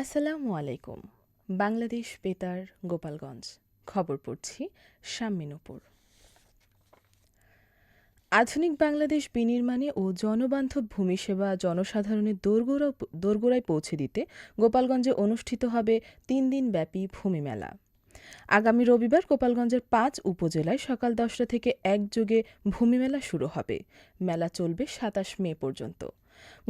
আসসালামু আলাইকুম। বাংলাদেশ বেতার, গোপালগঞ্জ। খবর পড়ছি শাম্মিনুপুর আধুনিক বাংলাদেশ বিনির্মাণে ও জনবান্ধব ভূমি সেবা জনসাধারণের দোরগোড়া দোরগোড়ায় পৌঁছে দিতে গোপালগঞ্জে অনুষ্ঠিত হবে তিন দিন ব্যাপী ভূমি মেলা। আগামী রবিবার গোপালগঞ্জের পাঁচ উপজেলায় সকাল দশটা থেকে একযোগে ভূমি মেলা শুরু হবে। মেলা চলবে সাতাশ মে পর্যন্ত।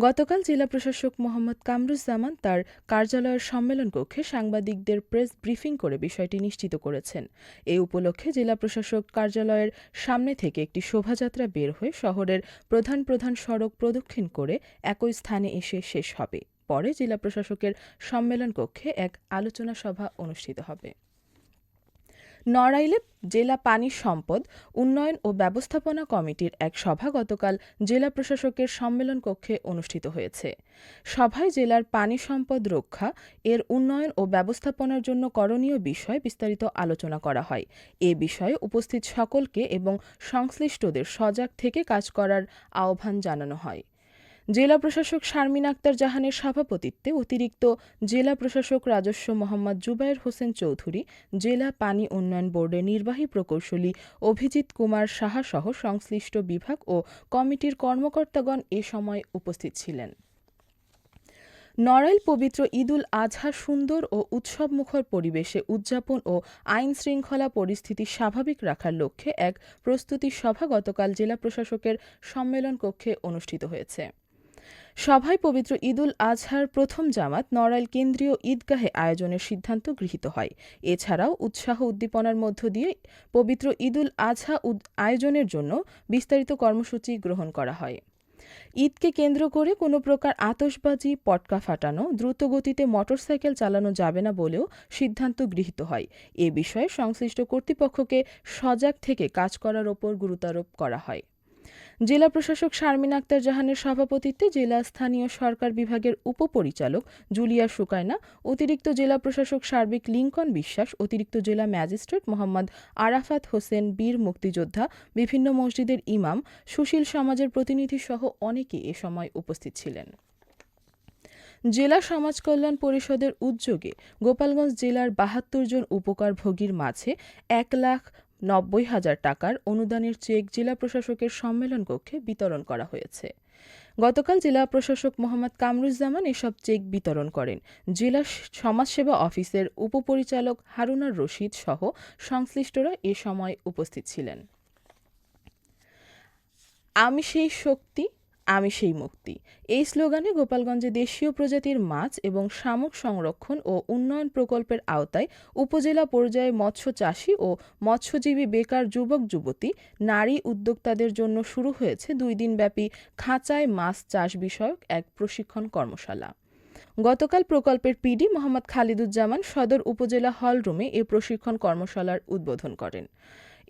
গতকাল জেলা প্রশাসক মোহাম্মদ কামরুজ্জামান তার কার্যালয়ের সম্মেলন কক্ষে সাংবাদিকদের প্রেস ব্রিফিং করে বিষয়টি নিশ্চিত করেছেন। এ উপলক্ষে জেলা প্রশাসক কার্যালয়ের সামনে থেকে একটি শোভাযাত্রা বের হয়ে শহরের প্রধান প্রধান সড়ক প্রদক্ষিণ করে একই স্থানে এসে শেষ হবে। পরে জেলা প্রশাসকের সম্মেলন কক্ষে এক আলোচনা সভা অনুষ্ঠিত হবে। নড়াইলে জেলা পানি সম্পদ, উন্নয়ন ও ব্যবস্থাপনা কমিটির এক সভা গতকাল জেলা প্রশাসকের সম্মেলন কক্ষে অনুষ্ঠিত হয়েছে। সভায় জেলার পানি সম্পদ রক্ষা, এর উন্নয়ন ও ব্যবস্থাপনার জন্য করণীয় বিষয় বিস্তারিত আলোচনা করা হয়। এ বিষয়ে উপস্থিত সকলকে এবং সংশ্লিষ্টদের সজাগ থেকে কাজ করার আহ্বান জানানো হয়। জেলা প্রশাসক শারমিন আক্তার জাহানের সভাপতিত্বে অতিরিক্ত জেলা প্রশাসক রাজস্ব মোহাম্মদ জুবায়ের হোসেন চৌধুরী, জেলা পানি উন্নয়ন বোর্ডের নির্বাহী প্রকৌশলী অভিজিৎ কুমার সাহা সহ সংশ্লিষ্ট বিভাগ ও কমিটির কর্মকর্তাগণ এ সময় উপস্থিত ছিলেন। নড়াইল পবিত্র ঈদুল আজহা সুন্দর ও উৎসবমুখর পরিবেশে উদযাপন ও আইন শৃঙ্খলা পরিস্থিতি স্বাভাবিক রাখার লক্ষ্যে এক প্রস্তুতি সভা গতকাল জেলা প্রশাসকের সম্মেলন কক্ষে অনুষ্ঠিত হয়েছে। সভায় পবিত্র ঈদুল আজহার প্রথম জামাত নড়াইল কেন্দ্রীয় ঈদগাহে আয়োজনের সিদ্ধান্ত গৃহীত হয়। এছাড়াও উৎসাহ উদ্দীপনার মধ্য দিয়ে পবিত্র ঈদুল আজহা আয়োজনের জন্য বিস্তারিত কর্মসূচি গ্রহণ করা হয়। ঈদকে কেন্দ্র করে কোনো প্রকার আতসবাজি পটকা ফাটানো, দ্রুতগতিতে মোটরসাইকেল চালানো যাবে না বলেও সিদ্ধান্ত গৃহীত হয়। এ বিষয়ে সংশ্লিষ্ট কর্তৃপক্ষকে সজাগ থেকে কাজ করার ওপর গুরুত্বারোপ করা হয়। জেলা প্রশাসক শারমিন আক্তার জাহানের সভাপতিত্বে জেলা স্থানীয় সরকার বিভাগের উপপরিচালক জুলিয়া সুকায়না অতিরিক্ত জেলা প্রশাসক সার্বিক লিঙ্কন বিশ্বাস, অতিরিক্ত জেলা ম্যাজিস্ট্রেট মোহাম্মদ আরাফাত হোসেন বীর মুক্তিযোদ্ধা, বিভিন্ন মসজিদের ইমাম, সুশীল সমাজের প্রতিনিধি সহ অনেকে এ সময় উপস্থিত ছিলেন। জেলা সমাজ কল্যাণ পরিষদের উদ্যোগে গোপালগঞ্জ জেলার বাহাত্তর জন উপকারভোগীর মাঝে এক লাখ নব্বই হাজার টাকার অনুদানের চেক জেলা প্রশাসকের সম্মেলন কক্ষে বিতরণ করা হয়েছে। গতকাল জেলা প্রশাসক মোহাম্মদ কামরুজ্জামান এসব চেক বিতরণ করেন। জেলা সমাজসেবা অফিসের উপপরিচালক হারুনার রশিদ সহ সংশ্লিষ্টরা এ সময় উপস্থিত ছিলেন। আমি সেই শক্তি আমি সেই মুক্তি। এই স্লোগানে গোপালগঞ্জে দেশীয় প্রজাতির মাছ এবং শামুক সংরক্ষণ ও উন্নয়ন প্রকল্পের আওতায় উপজেলা পর্যায়ে মৎস্য চাষী ও মৎস্যজীবী বেকার যুবক, যুবতী, নারী উদ্যোক্তাদের জন্য শুরু হয়েছে দুই দিনব্যাপী খাঁচায় মাছ চাষ বিষয়ক এক প্রশিক্ষণ কর্মশালা। গতকাল প্রকল্পের পিডি মোহাম্মদ খালিদুজ্জামান সদর উপজেলা হলরুমে এ প্রশিক্ষণ কর্মশালার উদ্বোধন করেন।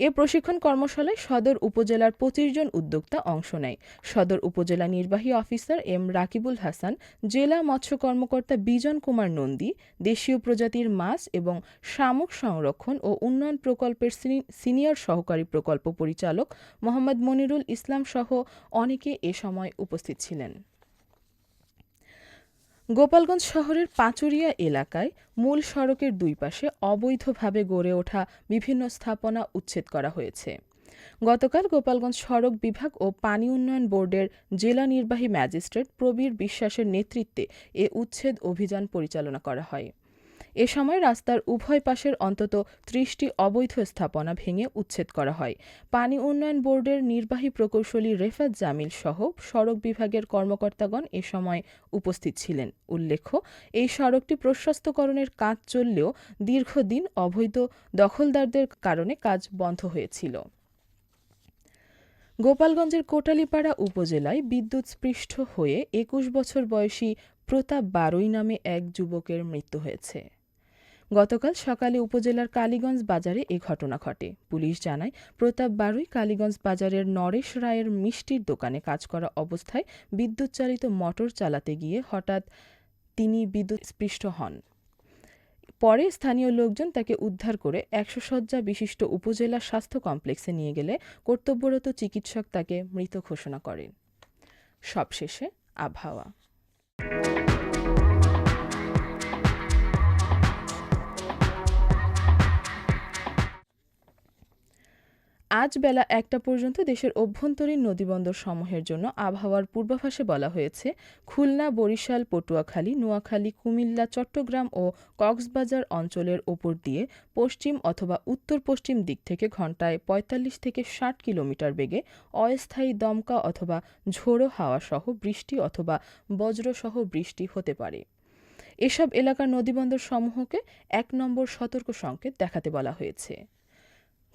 এ প্রশিক্ষণ কর্মশালায় সদর উপজেলার পঁচিশ জন উদ্যোক্তা অংশ নেয়। সদর উপজেলা নির্বাহী অফিসার এম রাকিবুল হাসান, জেলা মৎস্য কর্মকর্তা বিজন কুমার নন্দী, দেশীয় প্রজাতির মাছ এবং শামুক সংরক্ষণ ও উন্নয়ন প্রকল্পের সিনিয়র সহকারী প্রকল্প পরিচালক মোহাম্মদ মনিরুল ইসলাম সহ অনেকে এ সময় উপস্থিত ছিলেন। গোপালগঞ্জ শহরের পাঁচুরিয়া এলাকায় মূল সড়কের দুই পাশে অবৈধভাবে গড়ে ওঠা বিভিন্ন স্থাপনা উচ্ছেদ করা হয়েছে। গতকাল গোপালগঞ্জ সড়ক বিভাগ ও পানি উন্নয়ন বোর্ডের জেলা নির্বাহী ম্যাজিস্ট্রেট প্রবীর বিশ্বাসের নেতৃত্বে এ উচ্ছেদ অভিযান পরিচালনা করা হয়। এ সময় রাস্তার উভয় পাশের অন্তত ত্রিশটি অবৈধ স্থাপনা ভেঙে উচ্ছেদ করা হয়। পানি উন্নয়ন বোর্ডের নির্বাহী প্রকৌশলী রেফাত জামিল সহ সড়ক বিভাগের কর্মকর্তাগণ এ সময় উপস্থিত ছিলেন। উল্লেখ্য, এই সড়কটি প্রশস্তকরণের কাজ চললেও দীর্ঘদিন অবৈধ দখলদারদের কারণে কাজ বন্ধ হয়েছিল। গোপালগঞ্জের কোটালীপাড়া উপজেলায় বিদ্যুৎস্পৃষ্ট হয়ে একুশ বছর বয়সী প্রতাপ বারোই নামে এক যুবকের মৃত্যু হয়েছে। গতকাল সকালে উপজেলার কালীগঞ্জ বাজারে এ ঘটনা ঘটে। পুলিশ জানায়, প্রতাপ বারুই কালীগঞ্জ বাজারের নরেশ রায়ের মিষ্টির দোকানে কাজ করা অবস্থায় বিদ্যুৎ চালিত মোটর চালাতে গিয়ে হঠাৎ তিনি বিদ্যুৎ স্পৃষ্ট হন। পরে স্থানীয় লোকজন তাকে উদ্ধার করে একশো শয্যা বিশিষ্ট উপজেলা স্বাস্থ্য কমপ্লেক্সে নিয়ে গেলে কর্তব্যরত চিকিৎসক তাকে মৃত ঘোষণা করেন। সবশেষে আবহাওয়া। আজ বেলা একটা পর্যন্ত দেশের অভ্যন্তরীণ নদীবন্দর সমূহের জন্য আবহাওয়ার পূর্বাভাসে বলা হয়েছে, খুলনা, বরিশাল, পটুয়াখালী, নোয়াখালী, কুমিল্লা, চট্টগ্রাম ও কক্সবাজার অঞ্চলের ওপর দিয়ে পশ্চিম অথবা উত্তর পশ্চিম দিক থেকে ঘন্টায় ৪৫ থেকে ৬০ কিলোমিটার বেগে অস্থায়ী দমকা অথবা ঝোড়ো হাওয়া সহ বৃষ্টি অথবা বজ্রসহ বৃষ্টি হতে পারে। এসব এলাকার নদীবন্দর সমূহকে এক নম্বর সতর্ক সংকেত দেখাতে বলা হয়েছে।